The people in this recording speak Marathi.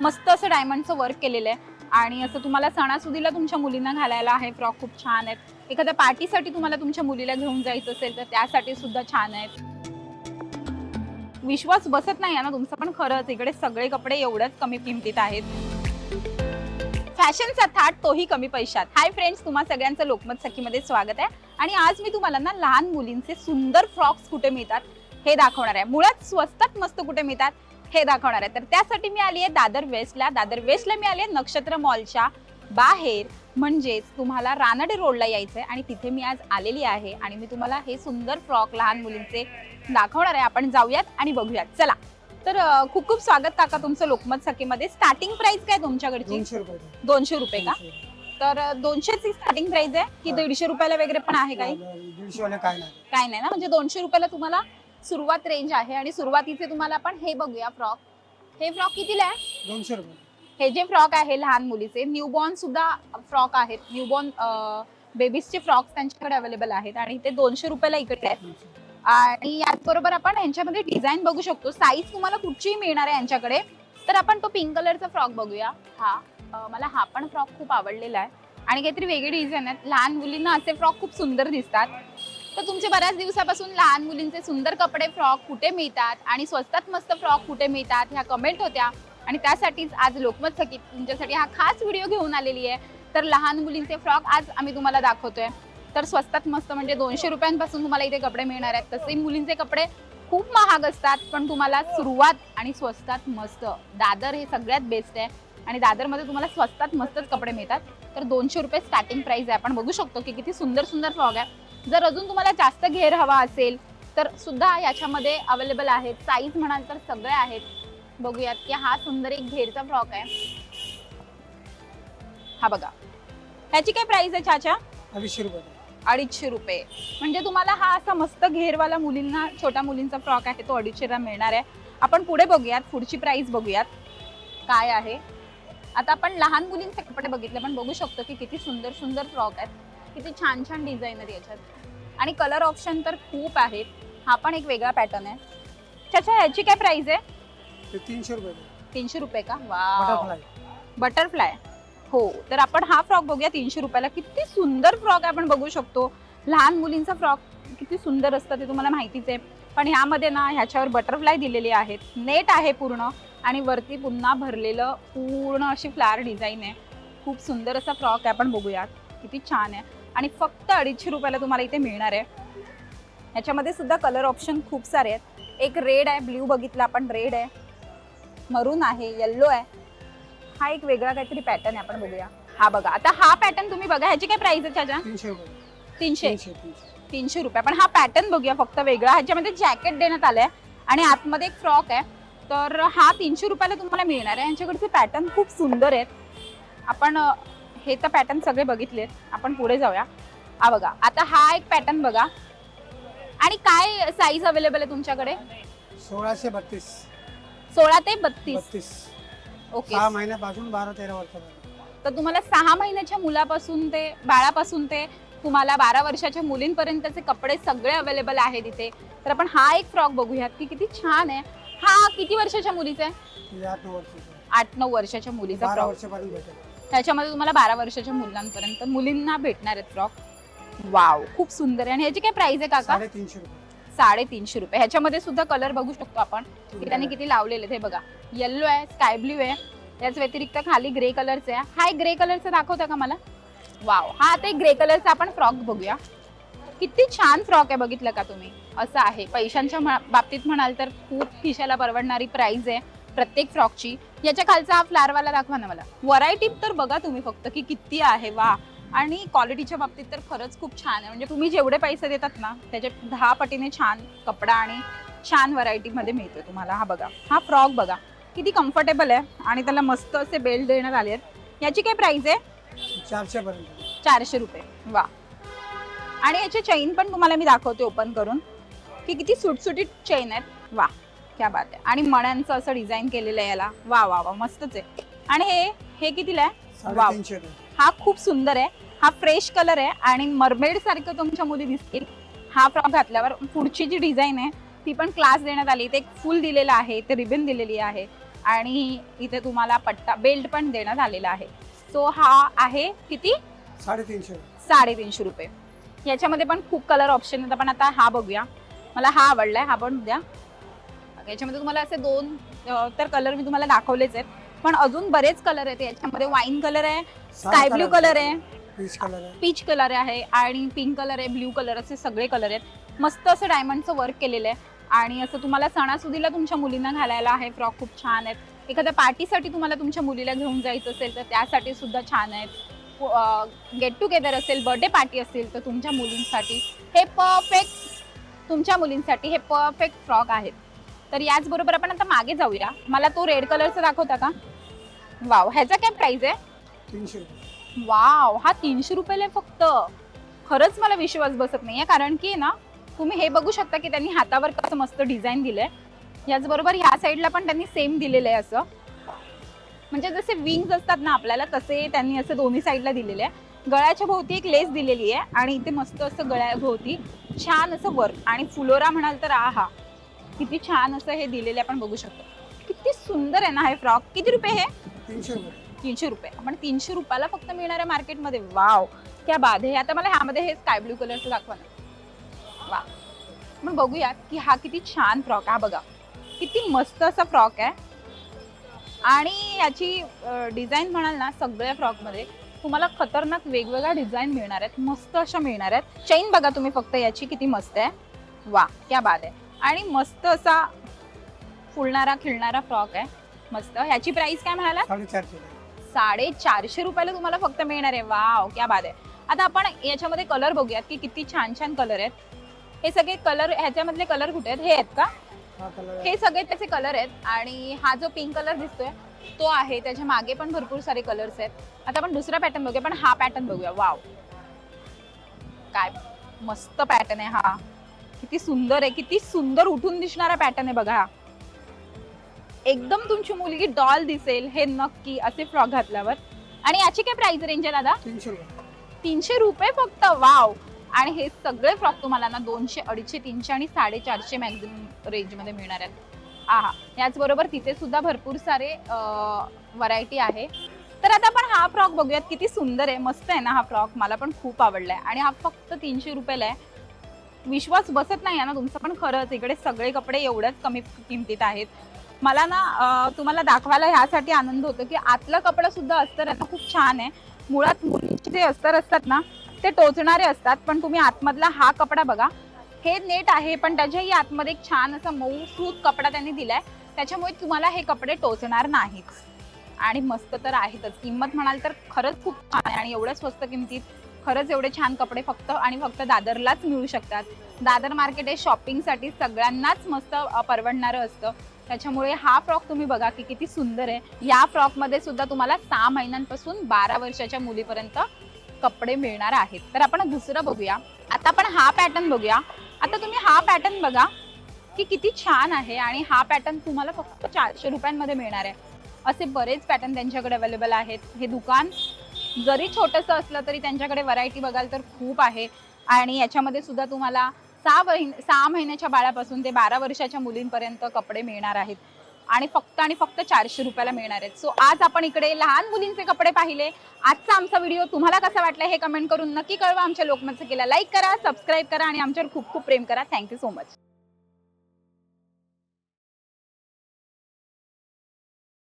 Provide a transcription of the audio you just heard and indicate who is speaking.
Speaker 1: मस्त असं डायमंडचं वर्क केलेलं आहे. आणि असं तुम्हाला सणासुदीला तुमच्या मुलींना घालायला आहे फ्रॉक खूप छान आहेत. एखाद्या पार्टीसाठी तुम्हाला तुमच्या मुलीला घेऊन जायचं असेल तर त्यासाठी सुद्धा छान आहेत. विश्वास बसत नाही ना तुमचं पण खरंच इकडे सगळे कपडे एवढ्याच कमी किमतीत आहेत. फॅशनचा थाट तोही कमी पैशात. हाय फ्रेंड्स तुम्हा सगळ्यांचं लोकमत सखीमध्ये स्वागत आहे. आणि आज मी तुम्हाला ना लहान मुलींचे सुंदर फ्रॉक्स कुठे मिळतात हे दाखवणार आहे. मुळात स्वस्तात मस्त कुठे मिळतात? हे दाखवणार आहे. तर त्यासाठी मी आली आहे दादर वेस्टला. दादर वेस्टला मी आली आहे नक्षत्र मॉलच्या बाहेर. म्हणजेच तुम्हाला रानडे रोडला यायचंय आणि तिथे मी आज आलेली आहे आणि मी तुम्हाला हे सुंदर फ्रॉक लहान मुलींचे दाखवणार आहे. आपण जाऊयात आणि बघूयात. चला. तर खूप खूप स्वागत काका तुमचं लोकमत सखीमध्ये. स्टार्टिंग प्राइस काय तुमच्याकडची?
Speaker 2: दोनशे रुपये
Speaker 1: का? तर दोनशेची स्टार्टिंग प्राइस आहे की. दीडशे रुपयाला वगैरे पण आहे काही?
Speaker 2: काय नाही
Speaker 1: ना? म्हणजे दोनशे रुपयाला तुम्हाला सुरुवात रेंज आहे आणि सुरुवातीचे तुम्हाला आपण हे बघूया फ्रॉक. हे फ्रॉक कितीला आहे?
Speaker 2: दोनशे रुपये.
Speaker 1: हे जे फ्रॉक आहे लहान मुलीचे न्यूबॉर्न सुद्धा फ्रॉक आहेत. न्यूबॉर्न बेबीजचे फ्रॉक्स त्यांच्याकडे अवेलेबल आहेत आणि ते दोनशे रुपयाला इकडे आहेत. आणि याचबरोबर आपण यांच्यामध्ये डिझाईन बघू शकतो. साईज तुम्हाला कुठचीही मिळणार आहे यांच्याकडे. तर आपण तो पिंक कलरचा फ्रॉक बघूया. हा अं, मला हा पण फ्रॉक खूप आवडलेला आहे. आणि काहीतरी वेगळी डिझाईन आहेत लहान मुलींना असे फ्रॉक खूप सुंदर दिसतात. तर तुमचे बऱ्याच दिवसापासून लहान मुलींचे सुंदर कपडे फ्रॉक कुठे मिळतात आणि स्वस्तात मस्त फ्रॉक कुठे मिळतात ह्या कमेंट होत्या. आणि त्यासाठीच आज लोकमत थकीत तुमच्यासाठी हा खास व्हिडिओ घेऊन आलेली आहे. तर लहान मुलींचे फ्रॉक आज आम्ही तुम्हाला दाखवतोय. तर स्वस्तात मस्त म्हणजे दोनशे रुपयांपासून तुम्हाला इथे कपडे मिळणार आहेत. तसे मुलींचे कपडे खूप महाग असतात पण तुम्हाला सुरुवात आणि स्वस्तात मस्त. दादर हे सगळ्यात बेस्ट आहे. आणि दादरमध्ये तुम्हाला स्वस्तात मस्तच कपडे मिळतात. तर दोनशे रुपये स्टार्टिंग प्राईस आहे. आपण बघू शकतो की किती सुंदर सुंदर फ्रॉक आहे. जर अजून तुम्हाला जास्त घेर हवा असेल तर सुद्धा याच्यामध्ये अवेलेबल आहेत. साईज म्हणाल तर सगळे आहेत. बघूयात की हा सुंदर एक घेरचा फ्रॉक आहे. हा बघा. ह्याची काय प्राइस आहे चाचा?
Speaker 2: अडीचशे रुपये.
Speaker 1: अडीचशे रुपये. म्हणजे तुम्हाला हा असा मस्त घेरवाला मुलींना छोट्या मुलींचा फ्रॉक आहे तो अडीचशेला मिळणार आहे. आपण पुढे बघूयात पुढची प्राइस बघूयात. काय आहे? आता आपण लहान मुलींचे कपडे बघितले पण बघू शकतो की किती सुंदर सुंदर फ्रॉक आहेत. किती छान छान डिझाईन आहेत याच्यात. आणि कलर ऑप्शन तर खूप आहेत. हा पण एक वेगळा पॅटर्न आहे. त्याच्या ह्याची काय प्राइस आहे?
Speaker 2: तीनशे रुपये
Speaker 1: तीनशे रुपये का? वा
Speaker 2: बटरफ्लाय
Speaker 1: हो तर आपण हा फ्रॉक बघूया तीनशे रुपयाला. किती सुंदर फ्रॉक आहे आपण बघू शकतो. लहान मुलींचा फ्रॉक किती सुंदर असतं ते तुम्हाला माहितीच आहे. पण ह्यामध्ये ना ह्याच्यावर बटरफ्लाय दिलेली आहेत. नेट आहे पूर्ण आणि वरती पुन्हा भरलेलं पूर्ण अशी फ्लावर डिझाईन आहे. खूप सुंदर असा फ्रॉक आहे आपण बघूयात. किती छान आहे. आणि फक्त अडीचशे रुपयाला तुम्हाला इथे मिळणार आहे. ह्याच्यामध्ये सुद्धा कलर ऑप्शन खूप सारे आहेत. एक रेड आहे ब्ल्यू बघितला आपण रेड आहे. मरून आहे येल्लो आहे. हा एक वेगळा काहीतरी पॅटर्न आहे आपण बघूया. हा बघा आता हा पॅटर्न तुम्ही बघा ह्याची काय प्राइस आहे त्याच्या
Speaker 2: तीनशे रुपये.
Speaker 1: तीनशे.
Speaker 2: तीनशे तीनशे.
Speaker 1: तीनशे रुपये. पण हा पॅटर्न बघूया फक्त वेगळा. ह्याच्यामध्ये जॅकेट देण्यात आलंय आणि आतमध्ये एक फ्रॉक आहे. तर हा तीनशे रुपयाला तुम्हाला मिळणार आहे. यांच्याकडचे पॅटर्न खूप सुंदर आहेत. आपण हे तर पॅटर्न सगळे बघितलेत आपण पुढे जाऊया. हा बघा आता हा एक पॅटर्न बघा. आणि काय साईज अवेलेबल आहे तुमच्याकडे?
Speaker 2: सोळाशे बत्तीस.
Speaker 1: सोळा ते बत्तीस. ओके
Speaker 2: सहा महिन्यापासून बारा तेरा वर्षापर्यंत.
Speaker 1: तर तुम्हाला सहा महिन्याच्या मुलापासून ते बाळापासून ते तुम्हाला बारा वर्षाच्या मुलींपर्यंतचे कपडे सगळे अवेलेबल आहेत इथे. तर आपण हा एक फ्रॉक बघूयात की किती छान आहे. हा किती वर्षाच्या मुलीचा आहे?
Speaker 2: आठ नऊ
Speaker 1: वर्षाच्या मुलीचा फ्रॉक. त्याच्यामध्ये तुम्हाला बारा वर्षाच्या मुलांपर्यंत मुलींना भेटणार आहेत फ्रॉक. वाव. खूप सुंदर आहे. आणि ह्याची काय प्राइस आहे काका?
Speaker 2: साडेतीनशे रुपये.
Speaker 1: साडेतीनशे रुपये. ह्याच्यामध्ये सुद्धा कलर बघू शकतो आपण. की त्यांनी किती लावलेले ते बघा. येल्लो आहे स्काय ब्ल्यू आहे. याच व्यतिरिक्त खाली ग्रे कलरचे आहे. हा एक ग्रे कलरचा दाखवता का मला? वाव. हा आता एक ग्रे कलरचा आपण फ्रॉक बघूया. किती छान फ्रॉक आहे बघितलं का तुम्ही? असं आहे. पैशांच्या बाबतीत म्हणाल तर खूप खिशाला परवडणारी प्राइस आहे. प्रत्येक फ्रॉकची. याच्या खालचा हा फ्लारवाला दाखवा ना मला. व्हरायटी तर बघा तुम्ही फक्त की किती आहे वा. आणि क्वालिटीच्या बाबतीत तर खरंच खूप छान आहे. म्हणजे तुम्ही जेवढे पैसे देतात ना त्याच्या दहा पटीने छान कपडा आणि छान व्हरायटीमध्ये मिळतो तुम्हाला. हा बघा. हा फ्रॉक बघा. किती कम्फर्टेबल आहे आणि त्याला मस्त असे बेल्ट देण्यात आले आहेत. याची काय प्राइस आहे?
Speaker 2: चारशे पर्यंत.
Speaker 1: चारशे रुपये. वा. आणि याचे चैन पण तुम्हाला मी दाखवते ओपन करून. की किती सुटसुटीत चैन आहेत. वा. क्या बात आहे. आणि मण्यांचं असं डिझाईन केलेलं आहे याला. वा वा वा मस्तच आहे. आणि हे हे कितीला आहे?
Speaker 2: रुपये.
Speaker 1: हा खूप सुंदर आहे. हा फ्रेश कलर आहे आणि मरमेड सारखं तुमच्या मुली दिसतील. हा फ्रॉक घातल्यावर पुढची जी डिझाईन आहे ती पण क्लास देण्यात आली. ते एक फुल दिलेलं आहे ते रिबन दिलेली आहे. आणि इथे तुम्हाला पट्टा बेल्ट पण देण्यात आलेला आहे. सो हा आहे किती?
Speaker 2: साडेतीनशे
Speaker 1: साडेतीनशे रुपये. याच्यामध्ये पण खूप कलर ऑप्शन आहेत. आपण आता हा बघूया. मला हा आवडलाय. हा पण द्या. याच्यामध्ये तुम्हाला असे दोन तर कलर मी तुम्हाला दाखवलेच आहेत. पण अजून बरेच कलर आहेत. याच्यामध्ये वाईन कलर आहे स्काय ब्ल्यू कलर आहे.
Speaker 2: पीच कलर आहे.
Speaker 1: पीच कलर आहे आणि पिंक कलर आहे ब्ल्यू कलर असे सगळे कलर आहेत. मस्त असं डायमंडचं वर्क केलेलं आहे. आणि असं तुम्हाला सणासुदीला तुमच्या मुलींना घालायला आहे. फ्रॉक खूप छान आहेत. एखाद्या पार्टीसाठी तुम्हाला तुमच्या मुलीला घेऊन जायचं असेल तर त्यासाठी सुद्धा छान आहेत. गेट टुगेदर असेल बर्थडे पार्टी असेल तर तुमच्या मुलींसाठी हे परफेक्ट तुमच्या मुलींसाठी हे परफेक्ट फ्रॉक आहेत. तर याचबरोबर आपण आता मागे जाऊया. मला तो रेड कलरचा दाखवता का? वाव ह्याचा काय प्राइस आहे?
Speaker 2: तीनशे
Speaker 1: वाव हा तीनशे रुपयाला आहे फक्त. खरंच मला विश्वास बसत नाहीये कारण की ना तुम्ही हे बघू शकता की त्यांनी हातावर कसं मस्त डिझाईन दिलंय. याचबरोबर ह्या साईडला पण त्यांनी सेम दिलेलं आहे असं. म्हणजे जसे विंग्स असतात ना आपल्याला तसे त्यांनी असं दोन्ही साईडला दिलेले आहे. गळ्याच्या भोवती एक लेस दिलेली आहे आणि इथे मस्त असं गळ्याभोवती छान असं वर्क आणि फुलोरा म्हणाल तर आहा किती छान असं हे दिलेले आपण बघू शकतो. किती सुंदर आहे ना हे फ्रॉक. किती रुपये हे?
Speaker 2: तीनशे रुपये.
Speaker 1: तीनशे रुपये. आपण तीनशे रुपयाला फक्त मिळणार आहे मार्केटमध्ये. वाव. क्या बाद आहे. आता मला ह्यामध्ये हे स्काय ब्ल्यू कलरचं दाखवा ना. वा आपण बघूयात की हा किती छान फ्रॉक हा बघा. किती मस्त असा फ्रॉक आहे. आणि याची डिझाईन म्हणाल ना सगळ्या फ्रॉकमध्ये तुम्हाला खतरनाक वेगवेगळ्या डिझाईन मिळणार आहेत. मस्त अशा मिळणार आहेत. चैन बघा तुम्ही फक्त याची किती मस्त आहे. वा क्या बाद आहे. आणि मस्त असा फुलणारा खिळणारा फ्रॉक आहे. मस्त. ह्याची प्राइस काय म्हणाला?
Speaker 2: साडेचारशे रुपये.
Speaker 1: साडे चारशे रुपयाला तुम्हाला फक्त मिळणार आहे. वाव क्या बाद आहे. आता आपण याच्यामध्ये कलर बघूयात की किती छान छान कलर आहेत. हे सगळे कलर ह्याच्यामधले कलर कुठे आहेत? हे आहेत का?
Speaker 2: हे
Speaker 1: सगळे त्याचे कलर आहेत. आणि हा जो पिंक कलर दिसतोय तो आहे. त्याच्यामागे पण भरपूर सारे कलर्स आहेत. आता आपण दुसरा पॅटर्न बघूया पण हा पॅटर्न बघूया. वाव काय मस्त पॅटर्न आहे हा. किती सुंदर आहे किती सुंदर उठून दिसणारा पॅटर्न आहे बघा. एकदम तुमची मुलगी डॉल दिसेल हे नक्की असे फ्रॉक घातल्यावर. आणि याची काय प्राइस रेंज आहे दादा?
Speaker 2: तीनशे रुपये.
Speaker 1: तीनशे रुपये फक्त वाव आणि हे सगळे फ्रॉक तुम्हाला ना दोनशे अडीचशे तीनशे आणि साडेचारशे मॅक्झिमम रेंजमध्ये मिळणार आहेत. आहा याचबरोबर तिथे सुद्धा भरपूर सारे व्हरायटी आहे. तर आता आपण हा फ्रॉक बघूयात किती सुंदर आहे मस्त आहे ना हा फ्रॉक मला पण खूप आवडलाय. आणि हा फक्त तीनशे रुपयाला आहे. विश्वास बसत नाही आहे ना तुमचं पण खरंच इकडे सगळे कपडे एवढ्याच कमी किमतीत आहेत. मला ना तुम्हाला दाखवायला ह्यासाठी आनंद होतो की आतलं कपडा सुद्धा अस्तर आहे खूप छान आहे. मुळात मुलींचे जे अस्तर असतात ना ते टोचणारे असतात पण तुम्ही आतमधला हा कपडा बघा. हे नेट आहे पण त्याच्याही आतमध्ये एक छान असा मऊ सूत कपडा त्यांनी दिलाय. त्याच्यामुळे तुम्हाला हे कपडे टोचणार नाहीत. आणि मस्त तर आहेतच. किंमत म्हणाल तर खरंच खूप छान आहे आणि एवढ्या स्वस्त किमतीत खरंच एवढे छान कपडे फक्त आणि फक्त दादरलाच मिळू शकतात. दादर मार्केट हे शॉपिंगसाठी सगळ्यांनाच मस्त परवडणारं असतं. त्याच्यामुळे हा फ्रॉक तुम्ही बघा की किती सुंदर आहे. या फ्रॉकमध्ये सुद्धा तुम्हाला सहा महिन्यांपासून बारा वर्षाच्या मुलीपर्यंत कपडे मिळणार आहेत. तर आपण दुसरं बघूया. आता आपण हा पॅटर्न बघूया. आता तुम्ही हा पॅटर्न बघा की किती छान आहे आणि हा पॅटर्न तुम्हाला फक्त चारशे रुपयांमध्ये मिळणार आहे. असे बरेच पॅटर्न त्यांच्याकडे अवेलेबल आहेत. हे दुकान जरी छोटंसं असलं तरी त्यांच्याकडे व्हरायटी बघाल तर खूप आहे. आणि याच्यामध्ये सुद्धा तुम्हाला सहा महिन सहा महिन्याच्या बाळापासून ते बारा वर्षाच्या मुलींपर्यंत कपडे मिळणार आहेत. आणि फक्त आणि फक्त चारशे रुपयाला मिळणार आहेत. सो आज आपण इकडे लहान मुलींचे कपडे पाहिले. आजचा आमचा व्हिडिओ तुम्हाला कसा वाटला हे कमेंट करून नक्की कळवा. आमच्या लोकमतचं केला. लाईक करा सबस्क्राईब करा आणि आमच्यावर खूप खूप प्रेम करा. Thank you so much